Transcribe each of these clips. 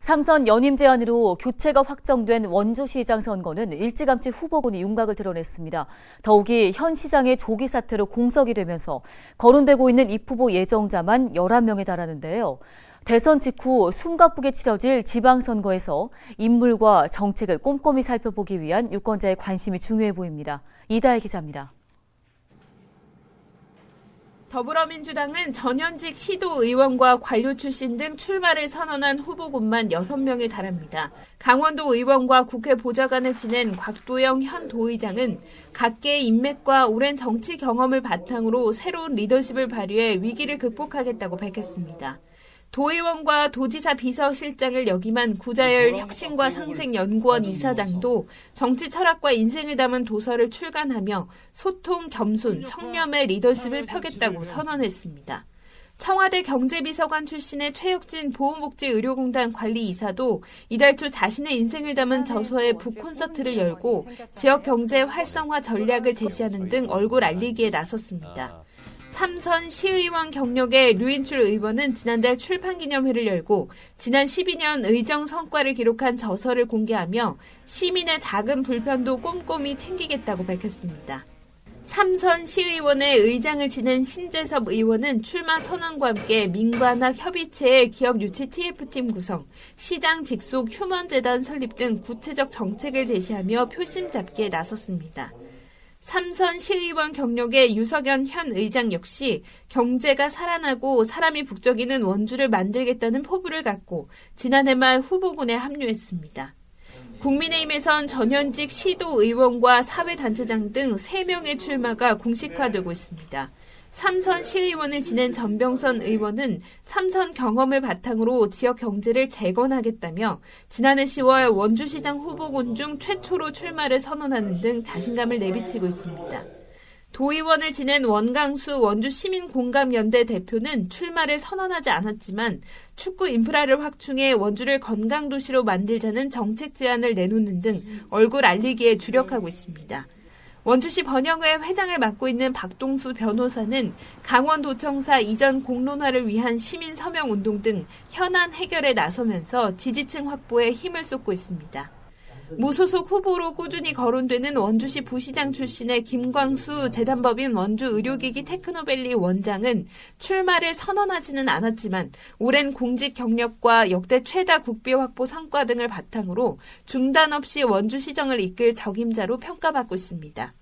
삼선 연임 제한으로 교체가 확정된 원주시장 선거는 일찌감치 후보군이 윤곽을 드러냈습니다. 더욱이 현 시장의 조기 사퇴로 공석이 되면서 거론되고 있는 입 후보 예정자만 11명에 달하는데요. 대선 직후 숨가쁘게 치러질 지방선거에서 인물과 정책을 꼼꼼히 살펴보기 위한 유권자의 관심이 중요해 보입니다. 이다혜 기자입니다. 더불어민주당은 전현직 시도 의원과 관료 출신 등 출마를 선언한 후보군만 6명에 달합니다. 강원도 의원과 국회 보좌관을 지낸 곽도영 현 도의장은 각계의 인맥과 오랜 정치 경험을 바탕으로 새로운 리더십을 발휘해 위기를 극복하겠다고 밝혔습니다. 도의원과 도지사 비서실장을 역임한 구자열 혁신과 상생 연구원 이사장도 정치 철학과 인생을 담은 도서를 출간하며 소통, 겸손, 청렴의 리더십을 펴겠다고 선언했습니다. 청와대 경제비서관 출신의 최혁진 보호복지의료공단 관리이사도 이달 초 자신의 인생을 담은 저서의 북콘서트를 열고 지역 경제 활성화 전략을 제시하는 등 얼굴 알리기에 나섰습니다. 삼선 시의원 경력의 류인출 의원은 지난달 출판 기념회를 열고 지난 12년 의정 성과를 기록한 저서를 공개하며 시민의 작은 불편도 꼼꼼히 챙기겠다고 밝혔습니다. 삼선 시의원의 의장을 지낸 신재섭 의원은 출마 선언과 함께 민관학 협의체의 기업 유치 TF팀 구성, 시장 직속 휴먼재단 설립 등 구체적 정책을 제시하며 표심 잡기에 나섰습니다. 삼선 시의원 경력의 유석연 현 의장 역시 경제가 살아나고 사람이 북적이는 원주를 만들겠다는 포부를 갖고 지난해 말 후보군에 합류했습니다. 국민의힘에선 전현직 시도 의원과 사회단체장 등 3명의 출마가 공식화되고 있습니다. 삼선 시의원을 지낸 전병선 의원은 삼선 경험을 바탕으로 지역 경제를 재건하겠다며 지난해 10월 원주시장 후보군 중 최초로 출마를 선언하는 등 자신감을 내비치고 있습니다. 도의원을 지낸 원강수 원주시민공감연대 대표는 출마를 선언하지 않았지만 축구 인프라를 확충해 원주를 건강도시로 만들자는 정책 제안을 내놓는 등 얼굴 알리기에 주력하고 있습니다. 원주시 번영회 회장을 맡고 있는 박동수 변호사는 강원도청사 이전 공론화를 위한 시민 서명 운동 등 현안 해결에 나서면서 지지층 확보에 힘을 쏟고 있습니다. 무소속 후보로 꾸준히 거론되는 원주시 부시장 출신의 김광수 재단법인 원주 의료기기 테크노밸리 원장은 출마를 선언하지는 않았지만 오랜 공직 경력과 역대 최다 국비 확보 성과 등을 바탕으로 중단 없이 원주시정을 이끌 적임자로 평가받고 있습니다.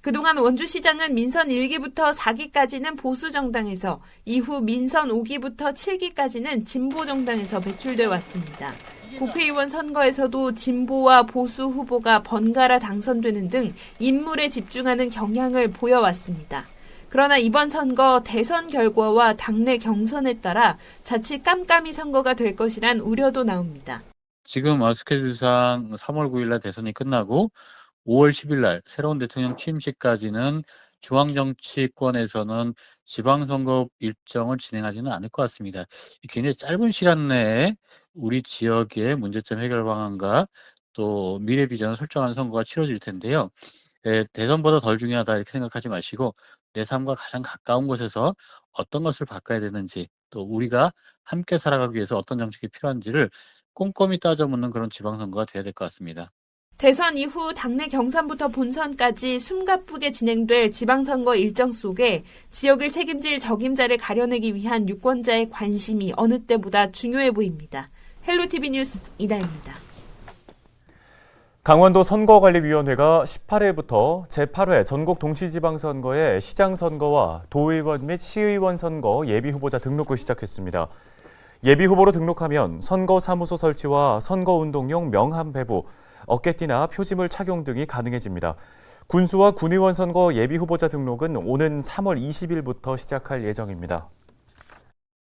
그동안 원주시장은 민선 1기부터 4기까지는 보수정당에서 이후 민선 5기부터 7기까지는 진보정당에서 배출돼 왔습니다. 국회의원 선거에서도 진보와 보수 후보가 번갈아 당선되는 등 인물에 집중하는 경향을 보여왔습니다. 그러나 이번 선거 대선 결과와 당내 경선에 따라 자칫 깜깜이 선거가 될 것이란 우려도 나옵니다. 지금 어, 스케줄상 3월 9일 날 대선이 끝나고 5월 10일 날 새로운 대통령 취임식까지는 중앙정치권에서는 지방선거 일정을 진행하지는 않을 것 같습니다. 굉장히 짧은 시간 내에 우리 지역의 문제점 해결 방안과 또 미래 비전을 설정한 선거가 치러질 텐데요. 에, 대선보다 덜 중요하다 이렇게 생각하지 마시고 내 삶과 가장 가까운 곳에서 어떤 것을 바꿔야 되는지 또 우리가 함께 살아가기 위해서 어떤 정책이 필요한지를 꼼꼼히 따져 묻는 그런 지방선거가 돼야 될 것 같습니다. 대선 이후 당내 경선부터 본선까지 숨가쁘게 진행될 지방선거 일정 속에 지역을 책임질 적임자를 가려내기 위한 유권자의 관심이 어느 때보다 중요해 보입니다. 헬로티비 뉴스 이다입니다. 강원도 선거관리위원회가 18일부터 제8회 전국 동시지방선거의 시장선거와 도의원 및 시의원 선거 예비후보자 등록을 시작했습니다. 예비후보로 등록하면 선거사무소 설치와 선거운동용 명함 배부, 어깨띠나 표지물 착용 등이 가능해집니다. 군수와 군의원 선거 예비 후보자 등록은 오는 3월 20일부터 시작할 예정입니다.